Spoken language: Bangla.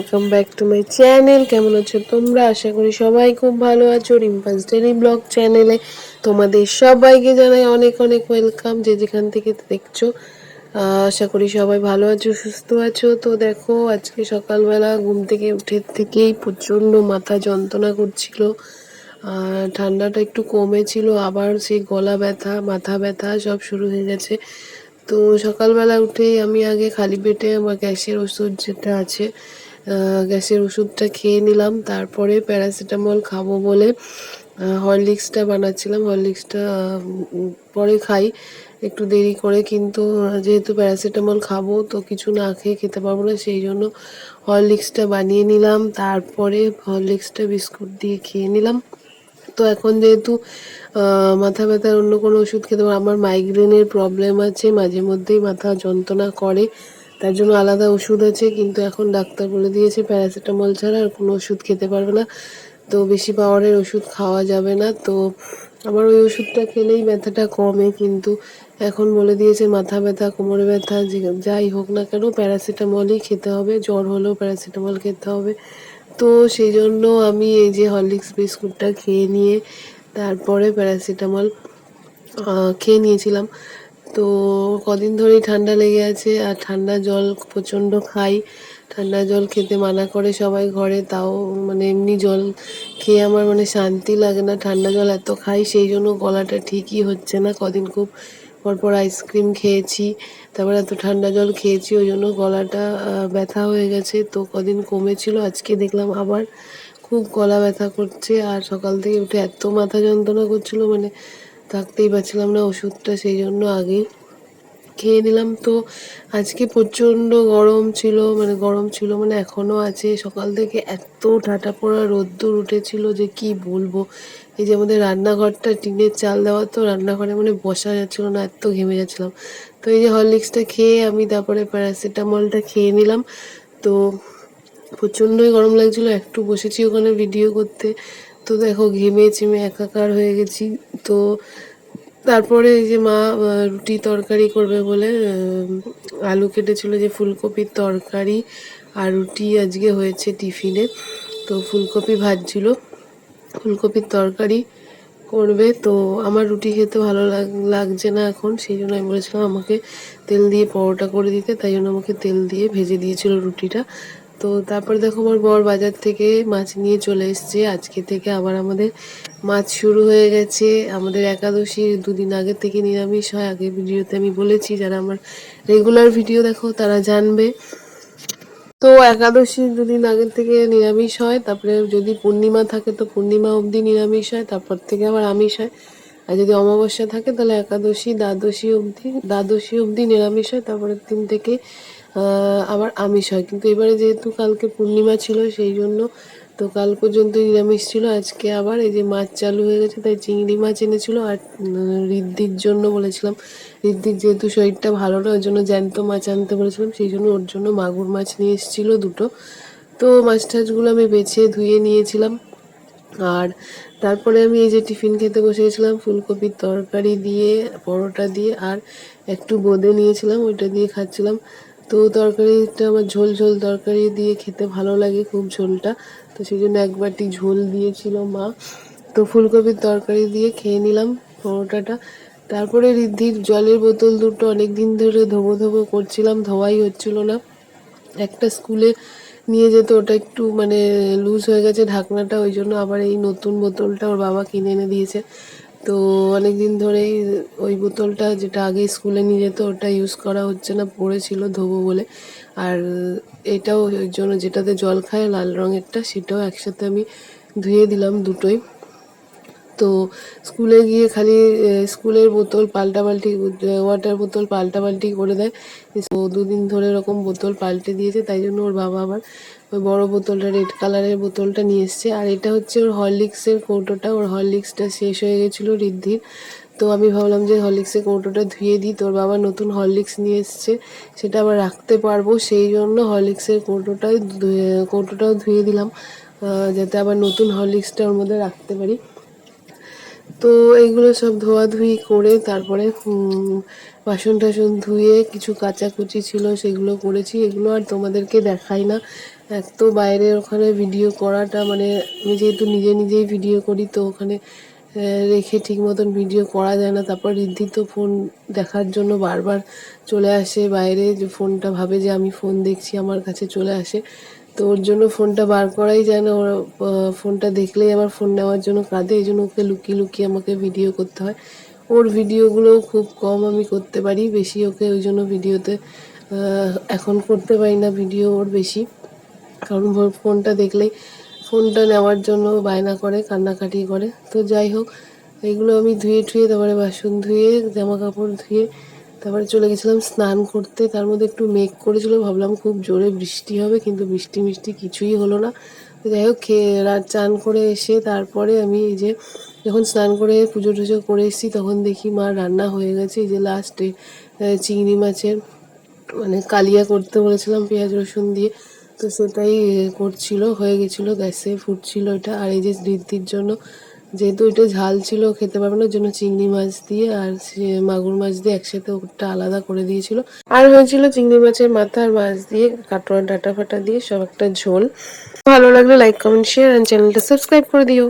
Welcome back to my channel কেমন আছো তোমরা? আশা করি সবাই খুব ভালো আছো। রিম্পাস ডেলি ব্লগ চ্যানেলে তোমাদের সবাইকে জানাই অনেক অনেক ওয়েলকাম যে যেখান থেকে দেখছ আশা করি সবাই ভালো আছো, সুস্থ আছো। তো দেখো, আজকে সকালবেলা ঘুম থেকে উঠে থেকেই প্রচণ্ড মাথা যন্ত্রণা করছিল। আর ঠান্ডাটা একটু কমেছিল, আবার সেই গলা ব্যথা, মাথা ব্যথা সব শুরু হয়ে গেছে। তো সকালবেলা উঠেই আমি আগে খালি পেটে আমার গ্যাসের ওষুধ যেটা আছে গ্যাসের ওষুধটা খেয়ে নিলাম, তারপরে প্যারাসিটামল খাব বলে হরলিক্সটা বানাচ্ছিলাম। হরলিক্সটা পরে খাই, একটু দেরি করে, কিন্তু যেহেতু প্যারাসিটামল খাব, তো কিছু না খেয়ে খেতে পারব না, সেই জন্য হরলিক্সটা বানিয়ে নিলাম, তারপরে হরলিক্সটা বিস্কুট দিয়ে খেয়ে নিলাম। তো এখন যেহেতু মাথা ব্যথার অন্য কোনো ওষুধ খেতে পারব আমার মাইগ্রেনের প্রবলেম আছে, মাঝে মধ্যেই মাথা যন্ত্রণা করে তার জন্য আলাদা ওষুধ আছে, কিন্তু এখন ডাক্তার বলে দিয়েছে প্যারাসিটামল ছাড়া আর কোনো ওষুধ খেতে পারবে না। তো বেশি পাওয়ারের ওষুধ খাওয়া যাবে না। তো আমার ওই ওষুধটা খেলেই ব্যথাটা কমে, কিন্তু এখন বলে দিয়েছে মাথা ব্যথা, কোমরে ব্যথা যাই হোক না কেন, প্যারাসিটামলই খেতে হবে। জ্বর হলেও প্যারাসিটামল খেতে হবে। তো সেই জন্য আমি এই যে হরলিক্স বিস্কুটটা খেয়ে নিয়ে তারপরে প্যারাসিটামল খেয়ে নিয়েছিলাম। তো কদিন ধরেই ঠান্ডা লেগে আছে আর ঠান্ডা জল প্রচণ্ড খাই। ঠান্ডা জল খেতে মানা করে সবাই ঘরে, তাও মানে এমনি জল খেয়ে আমার মানে শান্তি লাগে না। ঠান্ডা জল এত খাই, সেই জন্য গলাটা ঠিকই হচ্ছে না। কদিন খুব পরপর আইসক্রিম খেয়েছি, তারপর এত ঠান্ডা জল খেয়েছি, ওই জন্য গলাটা ব্যথা হয়ে গেছে। তো কদিন কমেছিল, আজকে দেখলাম আবার খুব গলা ব্যথা করছে। আর সকাল থেকে উঠে এত মাথা যন্ত্রণা করছিল মানে থাকতেই পারছিলাম না ওষুধটা সেই জন্য আগেই খেয়ে নিলাম। তো আজকে প্রচণ্ড গরম ছিল মানে গরম ছিল মানে এখনও আছে। সকাল থেকে এত ঠাটা পড়া, রোদ্দুর উঠেছিল যে কি বলব। এই যে আমাদের রান্নাঘরটা টিনের চাল দেওয়া, তো রান্নাঘরে মানে বসা যাচ্ছিল না, এত ঘেমে যাচ্ছিলাম। তো এই যে হরলিক্সটা খেয়ে আমি তারপরে প্যারাসিটামলটা খেয়ে নিলাম। তো প্রচণ্ডই গরম লাগছিল, একটু বসেছি ওখানে ভিডিও করতে। তো দেখো ঘেমে চেমে একাকার হয়ে গেছি। তো তারপরে এই যে মা রুটি তরকারি করবে বলে আলু কেটেছিল যে ফুলকপির তরকারি আর রুটি আজকে হয়েছে টিফিনে। তো ফুলকপি ভাজছিল। ফুলকপির তরকারি করবে। তো আমার রুটি খেতে ভালো লাগ- লাগছে না এখন, সেই জন্য আমি বলেছিলাম আমাকে তেল দিয়ে পরোটা করে দিতে, তাই জন্য আমাকে তেল দিয়ে ভেজে দিয়েছিল রুটিটা। তো তারপর দেখো আমার বর বাজার থেকে মাছ নিয়ে চলে এসছে। আজকে থেকে আবার আমাদের মাছ শুরু হয়ে গেছে। আমাদের একাদশীর দুদিন আগে থেকে নিরামিষ হয়। আগে ভিডিওতে আমি বলেছি, যারা আমার রেগুলার ভিডিও দেখো তারা জানবে। তো একাদশী দুদিন আগের থেকে নিরামিষ হয়। তারপরে যদি পূর্ণিমা থাকে তো পূর্ণিমা অবধি নিরামিষ হয়। তারপর থেকে আবার আমিষ হয়। আর যদি অমাবস্যা থাকে তাহলে একাদশী, দ্বাদশী অবধি দ্বাদশী অবধি নিরামিষ হয়। তারপরের দিন থেকে আবার আমিষ হয়। কিন্তু এবারে যেহেতু কালকে পূর্ণিমা ছিল, সেই জন্য তো কাল পর্যন্ত নিরামিষ ছিল। আজকে আবার এই যে মাছ চালু হয়ে গেছে, তাই চিংড়ি মাছ এনেছিল আর ঋদ্ধির জন্য বলেছিলাম। ঋদ্ধির যেহেতু শরীরটা ভালো না ওই জন্য জ্যান্ত মাছ আনতে বলেছিলাম। সেই জন্য ওর জন্য মাগুর মাছ নিয়ে এসেছিল দুটো। তো মাছ টাছগুলো আমি বেছে ধুয়ে নিয়েছিলাম। আর তারপরে আমি এই যে টিফিন খেতে বসে গেছিলাম ফুলকপির তরকারি দিয়ে, পরোটা দিয়ে, আর একটু বোঁদে নিয়েছিলাম, ওইটা দিয়ে খাচ্ছিলাম। তো তরকারিটা আমার ঝোল ঝোল তরকারি দিয়ে খেতে ভালো লাগে খুব ঝোলটা। তো সেই জন্য এক বাটি ঝোল দিয়েছিল মা। তো ফুলকপির তরকারি দিয়ে খেয়ে নিলাম পরোটাটা। তারপরে ঋদ্ধির জলের বোতল দুটো অনেক দিন ধরে ধোবো ধোবো করছিলাম, ধোয়াই হচ্ছিল না। একটা স্কুলে নিয়ে যেত ওটা একটু মানে লুজ হয়ে গেছে ঢাকনাটা, ওই জন্য আবার এই নতুন বোতলটা ওর বাবা কিনে এনে দিয়েছে। তো অনেক দিন ধরেই ওই বোতলটা যেটা আগে স্কুলে নিয়ে যেত, ওটা ইউজ করা হচ্ছে না, পড়েছিল ধোবো বলে। আর এটাও ওই জন্য যেটাতে জল খায় লাল রঙেরটা, সেটাও একসাথে আমি ধুয়ে দিলাম দুটোই। তো স্কুলে গিয়ে খালি স্কুলের বোতল পাল্টাপাল্টি ওয়াটার বোতল পাল্টাপাল্টি করে দেয়। তো দুদিন ধরে এরকম বোতল পাল্টে দিয়েছে, তাই জন্য ওর বাবা আবার ওই বড় বোতলটা রেড কালারের বোতলটা নিয়ে এসছে। আর এটা হচ্ছে ওর হরলিক্সের কৌটোটা, ওর হরলিক্সটা শেষ হয়ে গেছিল ঋদ্ধির। তো আমি ভাবলাম যে হরলিক্সের কৌটোটা ধুয়ে দিই, তোর বাবা নতুন হরলিক্স নিয়ে এসছে, সেটা আবার রাখতে পারব। সেই জন্য হরলিক্সের কৌটোটাই কৌটোটাও ধুয়ে দিলাম যাতে আবার নতুন হরলিক্সটা ওর মধ্যে রাখতে পারি। তো এইগুলো সব ধোয়াধুয়ি করে তারপরে বাসন টাসন ধুয়ে কিছু কাচাকুচি ছিল সেগুলো করেছি। এগুলো আর তোমাদেরকে দেখাই না। এক তো বাইরে ওখানে ভিডিও করাটা মানে আমি যেহেতু নিজে নিজেই ভিডিও করি, তো ওখানে রেখে ঠিক মতন ভিডিও করা যায় না। তারপর রিদ্ধি তো ফোন দেখার জন্য বারবার চলে আসে। বাইরে যে ফোনটা ভাবে যে আমি ফোন দেখছি, আমার কাছে চলে আসে। তো ওর জন্য ফোনটা বার করাই যায় না ওর ফোনটা দেখলেই আবার ফোন নেওয়ার জন্য কাঁদে, এই জন্য ওকে লুকিয়ে লুকিয়ে আমাকে ভিডিও করতে হয়। ওর ভিডিওগুলো খুব কম আমি করতে পারি, বেশি ওকে ওই জন্য ভিডিওতে এখন করতে পারি না ভিডিও ওর বেশি। কারণ ফোনটা দেখলেই ফোনটা নেওয়ার জন্য বায়না করে, কান্নাকাটি করে। তো যাই হোক, এগুলো আমি ধুয়ে ঠুয়ে তারপরে বাসন ধুয়ে, জামা কাপড় ধুয়ে তারপরে চলে গেছিলাম স্নান করতে, তার মধ্যে একটু মেঘ করেছিল, ভাবলাম খুব জোরে বৃষ্টি হবে, কিন্তু বৃষ্টি মিষ্টি কিছুই হলো না। তো যাই হোক, খেয়ে রাত চান করে এসে তারপরে আমি এই যে যখন স্নান করে পুজো টুজো করে এসেছি, তখন দেখি মা রান্না হয়ে গেছে। এই যে লাস্টে চিংড়ি মাছের মানে কালিয়া করতে বলেছিলাম, পেঁয়াজ রসুন দিয়ে। তো সেটাই করছিল, হয়ে গেছিল, গ্যাসে ফুটছিল এটা। আর এই যে ঋদ্ধির জন্য যেহেতু ওইটা ঝাল ছিল, খেতে পারবে না জন্য চিংড়ি মাছ দিয়ে আর মাগুর মাছ দিয়ে একসাথে ওটা আলাদা করে দিয়েছিল। আর হয়েছিল চিংড়ি মাছের মাথা আর মাছ দিয়ে কাটোয়া ডাটা ফাটা দিয়ে সব একটা ঝোল। ভালো লাগলে লাইক কমেন্ট শেয়ার আর চ্যানেলটা সাবস্ক্রাইব করে দিও।